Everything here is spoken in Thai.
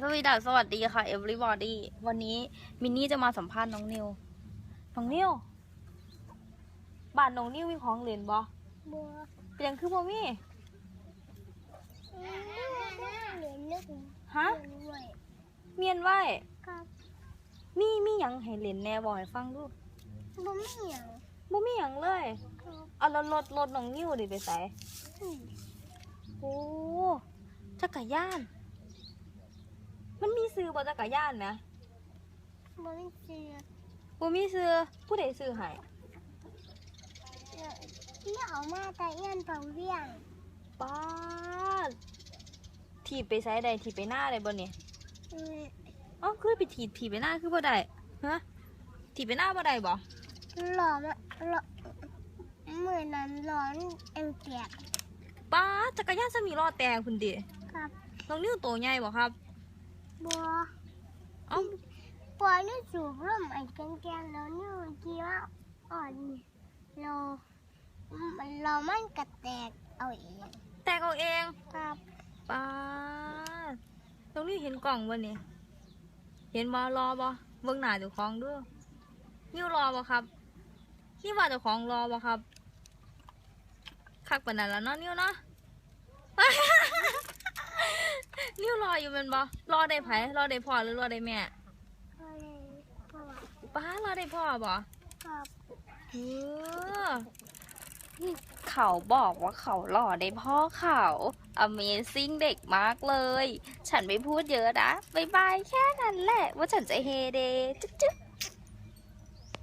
สวีดัสสวัสดีค่ะ everybody วันนี้มินนี่จะมาสัมภาษณ์น้องนิว น้องนิวบ้านน้องนิวมีของเล่นบ่บัวเปลี่ยนคือบ่มีเหรียญนึกฮะด้วยเมียนไว้ครับมีมีหยังให้เล่นแหน่บอกให้ฟังดูบ่มีหยังบ่มีหยังเลยครับเอาแล้วรถรถน้องนิวดิไปใส่อืมโอ้จักรยาน มันมีซื้อบ่จักรยานนะบ่มีเสื้อบ่มีซื้อผู้ใดซื้อให้ที่เอามาแต่เอี้ยนเป่าเวียงป้าดถีบไปไสใดถีบไปหน้าได้บ่เนี่ยอืมอ๋อคือไปถีบถีบไปหน้าคือบ่ได้ฮะถีบไปหน้าบ่ได้บ่หล่อมาหล่อมือนั้นร้อนเอ็งแตกป้าดจักรยานสมีล้อแตกพุ่นดิครับน้องนิ้วโตใหญ่บ่ครับ บัวเอ้าบัวนี่สูบร่มไอ้แกงๆแล้วนี่กี่ว่าอ่อนเรามันเรามันกระแตกเอาเองแตกเอาเองครับป้าดน้องนิ้วเห็นกล่องบ่เนี่ยเห็นบ่รอบ่เบิ่งหน้าเจ้าของเด้วยนิ้วรอบ่ครับนี่ว่าเจ้าของรอบ่ครับคักปานนั้นแล้วเนาะนิ้วเนาะ นิ้วร ออยู่เป็นบอรอได้ไผรอได้พ่อหรือรอได้แม่ก็เลยพ่อป้ารอได้พ่อบ่ครับเออเขาบอกว่าเขาหล่อได้พ่อเขา Amazing เด็กมากเลย ฉันไม่พูดเยอะนะบายบายแค่นั้นแหละ ว่าฉันจะเฮเด จุ๊บจุ๊บ